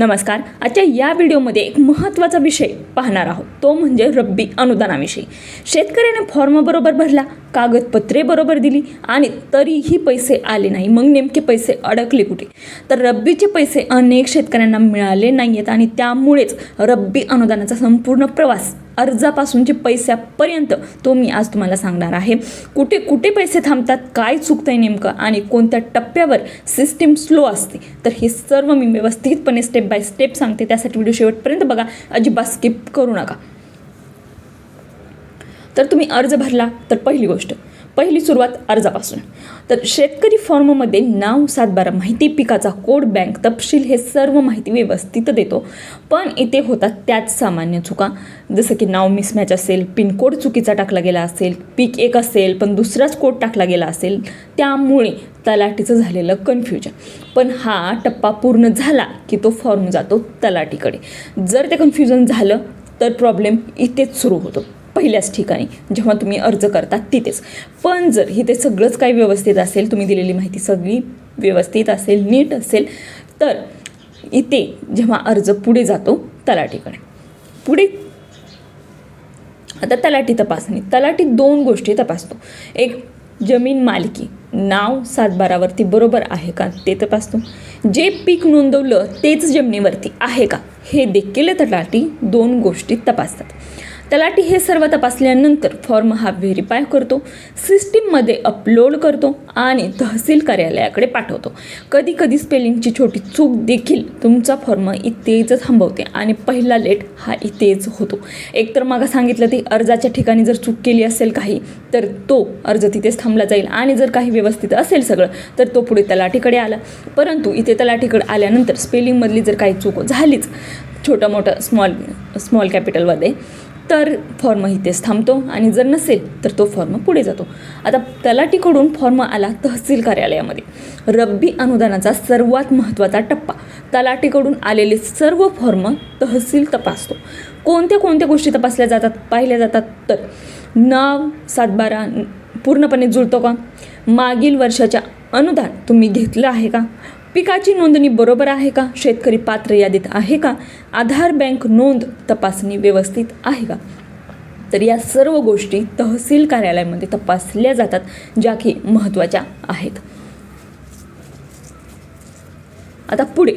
नमस्कार. आजच्या या व्हिडिओमध्ये एक महत्त्वाचा विषय पाहणार आहोत. तो म्हणजे रब्बी अनुदानाविषयी. शेतकऱ्याने फॉर्म बरोबर भरला कागदपत्रे बरोबर दिली आणि तरीही पैसे आले नाही. मग नेमके पैसे अडकले कुठे? तर रब्बीचे पैसे अनेक शेतकऱ्यांना मिळाले नाही आहेत आणि त्यामुळेच रब्बी अनुदानाचा संपूर्ण प्रवास अर्जापासूनचे पैशापर्यंत तो मी आज तुम्हाला सांगणार आहे. कुठे कुठे पैसे थांबतात काय चुकतंय नेमकं आणि कोणत्या टप्प्यावर सिस्टीम स्लो असते तर हे सर्व मी व्यवस्थितपणे स्टेप बाय स्टेप सांगते. त्यासाठी व्हिडिओ शेवटपर्यंत बघा. अजिबात स्किप करू नका. तर तुम्ही अर्ज भरला तर पहिली गोष्ट पहिली सुरुवात अर्जापासून. तर शेतकरी फॉर्ममध्ये नाव सातबारा माहिती पिकाचा कोड बँक तपशील हे सर्व माहिती व्यवस्थित देतो. पण इथे होतात त्याच सामान्य चुका. जसं की नाव मिसमॅच असेल पिनकोड चुकीचा टाकला गेला असेल पीक एक असेल पण दुसराच कोड टाकला गेला असेल त्यामुळे तलाठीचं झालेलं कन्फ्युजन पण हा टप्पा पूर्ण झाला की तो फॉर्म जातो तलाठीकडे. जर ते कन्फ्युजन झालं तर प्रॉब्लेम इथेच सुरू होतो. पहिल्याच ठिकाणी जेव्हा तुम्ही अर्ज करता तिथेच. पण जर इथे सगळंच काही व्यवस्थित असेल तुम्ही दिलेली माहिती सगळी व्यवस्थित असेल नीट असेल तर इथे जेव्हा अर्ज पुढे जातो तलाठीकडे. पुढे आता तलाठी तपासणी. तलाठी दोन गोष्टी तपासतो. एक जमीन मालकी. नाव सातबारावरती बरोबर आहे का ते तपासतो. जे पीक नोंदवलं तेच जमिनीवरती आहे का हे देखील तलाठी दोन गोष्टी तपासतात. तलाठी हे सर्व तपासल्यानंतर फॉर्म हा व्हेरीफाय करतो सिस्टीममध्ये अपलोड करतो आणि तहसील कार्यालयाकडे पाठवतो. कधी कधी स्पेलिंगची छोटी चूक देखील तुमचा फॉर्म इथेच थांबवते आणि पहिला लेट हा इथेच होतो. एकतर मागं सांगितलं ते अर्जाच्या ठिकाणी जर चूक केली असेल काही तर तो अर्ज तिथेच थांबला जाईल आणि जर काही व्यवस्थित असेल सगळं तर तो पुढे तलाठीकडे आला. परंतु इथे तलाठीकडे आल्यानंतर स्पेलिंगमधली जर काही चूक झालीच छोटं मोठं स्मॉल स्मॉल कॅपिटलमध्ये तर फॉर्म इथेच थांबतो आणि जर नसेल तर तो फॉर्म पुढे जातो. आता तलाठीकडून फॉर्म आला तहसील कार्यालयामध्ये. रब्बी अनुदानाचा सर्वात महत्त्वाचा टप्पा. तलाठीकडून आलेले सर्व फॉर्म तहसील तपासतो. कोणत्या कोणत्या गोष्टी तपासल्या जातात पाहिल्या जातात? तर नाव सातबारा पूर्णपणे जुळतो का? मागील वर्षाच्या अनुदान तुम्ही घेतलं आहे का? पिकाची नोंदणी बरोबर आहे का? शेतकरी पात्र यादीत आहे का? आधार बँक नोंद तपासणी व्यवस्थित आहे का? तर या सर्व गोष्टी तहसील कार्यालयामध्ये तपासल्या जातात ज्या की महत्त्वाच्या आहेत. आता पुढे.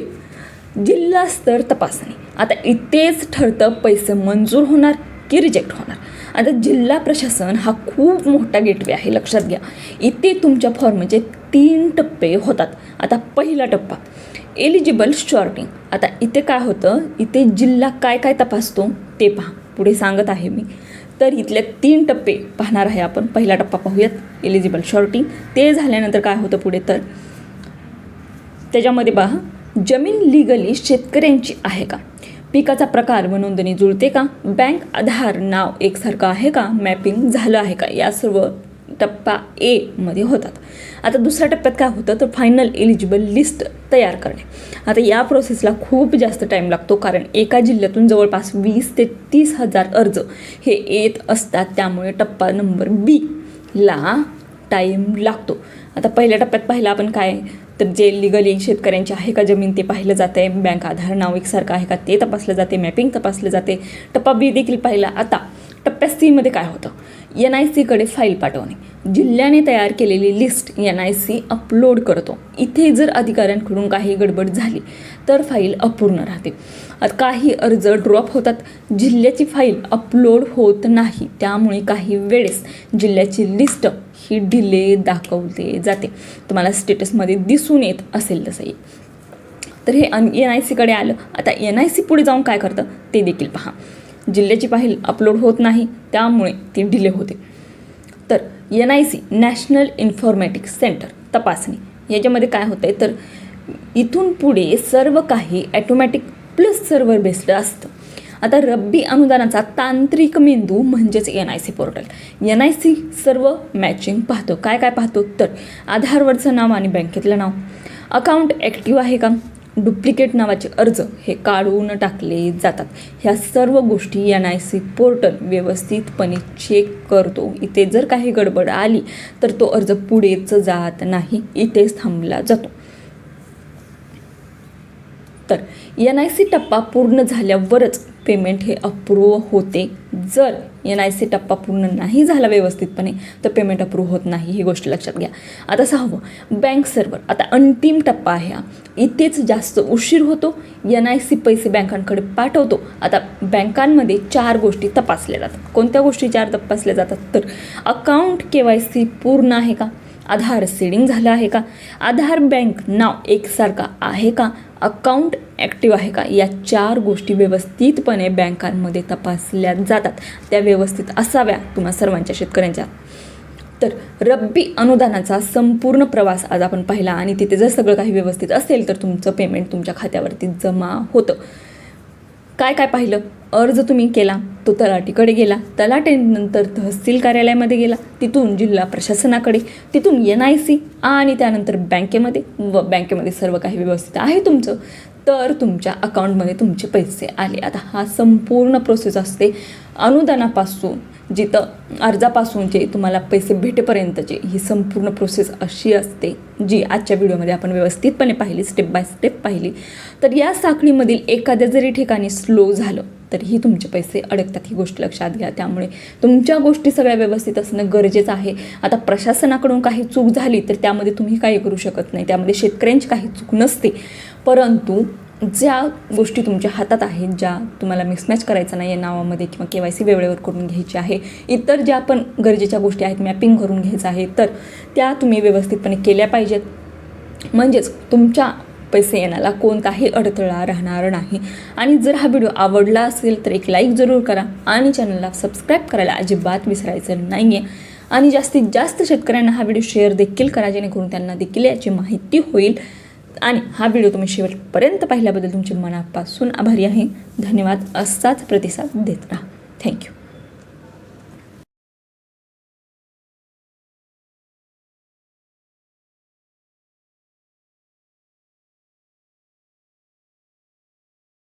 जिल्हास्तर तपासणी. आता इथेच ठरतं पैसे मंजूर होणार की रिजेक्ट होणार. आता जिल्हा प्रशासन हा खूप मोठा गेटवे आहे लक्षात घ्या. इथे तुमच्या फॉर्मचे तीन टप्पे होतात. आता पहिला टप्पा एलिजिबल शॉर्टिंग आता इथे काय होतं? इथे जिल्हा काय काय तपासतो? ते पहा. पुढे सांगत आहे मी. तर इथले तीन टप्पे पाहणार आहे आपण. पहिला टप्पा पाहूयात एलिजिबल शॉर्टिंग ते झाल्यानंतर काय होतं पुढे तर? त्याच्यामध्ये पहा जमीन लिगली शेतकऱ्यांची आहे का? पिकाचा प्रकार व नोंदणी जुळते का? बँक आधार नाव एकसारखं आहे का? मॅपिंग झालं आहे का? या सर्व टप्पा एमध्ये होतात. आता दुसऱ्या टप्प्यात काय होतं? तर फायनल एलिजिबल लिस्ट तयार करणे. आता या प्रोसेसला खूप जास्त टाईम लागतो कारण एका जिल्ह्यातून जवळपास वीस ते तीस हजार अर्ज हे येत असतात. त्यामुळे टप्पा नंबर बी ला टाईम लागतो. आता पहिल्या टप्प्यात पाहिलं आपण काय? तर जे लिगली शेतकऱ्यांची आहे का जमीन ते पाहिलं जातं आहे बँक आधार नाव एकसारखं आहे का ते तपासलं जाते मॅपिंग तपासलं जाते टप्पा बी देखील पाहिला. आता टप्प्या सीमध्ये काय होतं? एन आय सीकडे फाईल पाठवणे. जिल्ह्याने तयार केलेली list N I C upload करतो. इथे जर अधिकाऱ्यांकडून काही गडबड झाली तर फाईल अपूर्ण राहते. आता काही अर्ज ड्रॉप होतात. जिल्ह्याची फाईल अपलोड होत नाही. त्यामुळे काही वेळेस जिल्ह्याची लिस्ट ही डिले दाखवले जाते. तुम्हाला स्टेटसमध्ये दिसून येत असेल तसंही. तर हे एन आय सीकडे आलं. आता एन आय सी पुढे जाऊन काय करतं? ते देखील पहा. जिल्ह्याची फाईल अपलोड होत नाही. त्यामुळे ती डिले होते. N I C national informatics centre तपासणी. याच्यामध्ये काय होतं आहे तर इथून पुढे सर्व काही ॲटोमॅटिक प्लस सर्व्हर बेस्ड असतं. आता रब्बी अनुदानाचा तांत्रिक मेंदू म्हणजेच N I C portal. N I C सर्व मॅचिंग पाहतो. काय काय पाहतो? तर आधारवरचं नाव आणि बँकेतलं नाव. अकाउंट ॲक्टिव्ह आहे का? डुप्लिकेट नावाचे अर्ज हे काढून टाकले जातात. ह्या सर्व गोष्टी एन आय सी पोर्टल व्यवस्थितपणे चेक करतो. इथे जर काही गडबड आली तर तो अर्ज पुढेच जात नाही इथेच थांबला जातो. तर एन आय सी टप्पा पूर्ण झाल्यावरच पेमेंट हे अप्रूव्ह होते. जर एन आय सी टप्पा पूर्ण नाही झाला व्यवस्थितपणे तर पेमेंट अप्रूव्ह होत नाही ही गोष्ट लक्षात घ्या. आता सहावं बँक सर्व्हर आता अंतिम टप्पा आहे हा. इथेच जास्त उशीर होतो. एन आय सी पैसे बँकांकडे पाठवतो. आता बँकांमध्ये चार गोष्टी तपासल्या जातात. कोणत्या गोष्टी चार तपासल्या जातात? तर अकाउंट के वाय सी पूर्ण आहे का? आधार सीडिंग झालं आहे का? आधार बँक नाव एकसारखा आहे का? अकाउंट ॲक्टिव्ह आहे का? या चार गोष्टी व्यवस्थितपणे बँकांमध्ये तपासल्या जातात. त्या व्यवस्थित असाव्या तुम्हा सर्वांच्या शेतकऱ्यांच्या. तर रब्बी अनुदानाचा संपूर्ण प्रवास आज आपण पाहिला आणि तिथे जर सगळं काही व्यवस्थित असेल तर तुमचं पेमेंट तुमच्या खात्यावरती जमा होतं. काय काय पाहिलं? अर्ज तुम्ही केला तो तलाटीकडे गेला. तलाटेनंतर तहसील कार्यालयामध्ये गेला तिथून जिल्हा प्रशासनाकडे तिथून एन आय सी आणि त्यानंतर बँकेमध्ये व बँकेमध्ये सर्व काही व्यवस्थित आहे तुमचं. तर तुमच्या अकाउंटमध्ये तुमचे पैसे आले. आता हा संपूर्ण प्रोसेस असते अनुदानापासून जिथं अर्जापासून जे तुम्हाला पैसे भेटेपर्यंतचे ही संपूर्ण प्रोसेस अशी असते जी आजच्या व्हिडिओमध्ये आपण व्यवस्थितपणे पाहिली स्टेप बाय स्टेप पाहिली. तर या साखळीमधील एखाद्या जरी ठिकाणी स्लो झालं तरीही तुमचे पैसे अडकतात ही गोष्ट लक्षात घ्या. त्यामुळे तुमच्या गोष्टी सगळ्या व्यवस्थित असणं गरजेचं आहे. आता प्रशासनाकडून काही चूक झाली तर त्यामध्ये तुम्ही काही करू शकत नाही. त्यामध्ये शेतकऱ्यांची काही चूक नसते. परंतु ज्या गोष्टी तुमच्या हातात आहेत ज्या तुम्हाला मिसमॅच करायचं नाही या नावामध्ये किंवा के वाय सी वेळेवर करून घ्यायची आहे इतर ज्या पण गरजेच्या गोष्टी आहेत मॅपिंग करून घ्यायचं आहे तर त्या तुम्ही व्यवस्थितपणे केल्या पाहिजेत. म्हणजेच तुमच्या पैसे येण्याला कोणताही अडथळा राहणार नाही. आणि जर हा व्हिडिओ आवडला असेल तर एक लाईक जरूर करा आणि चॅनलला सबस्क्राईब करायला अजिबात विसरायचं नाही आहे आणि जास्तीत जास्त शेतकऱ्यांना हा व्हिडिओ शेअर देखील करा जेणेकरून त्यांना देखील याची माहिती होईल. आणि हा व्हिडिओ तुम्ही शेवटपर्यंत पाहिल्याबद्दल तुमचे मनापासून आभारी आहे. धन्यवाद असाच प्रतिसाद देत राहा. थँक्यू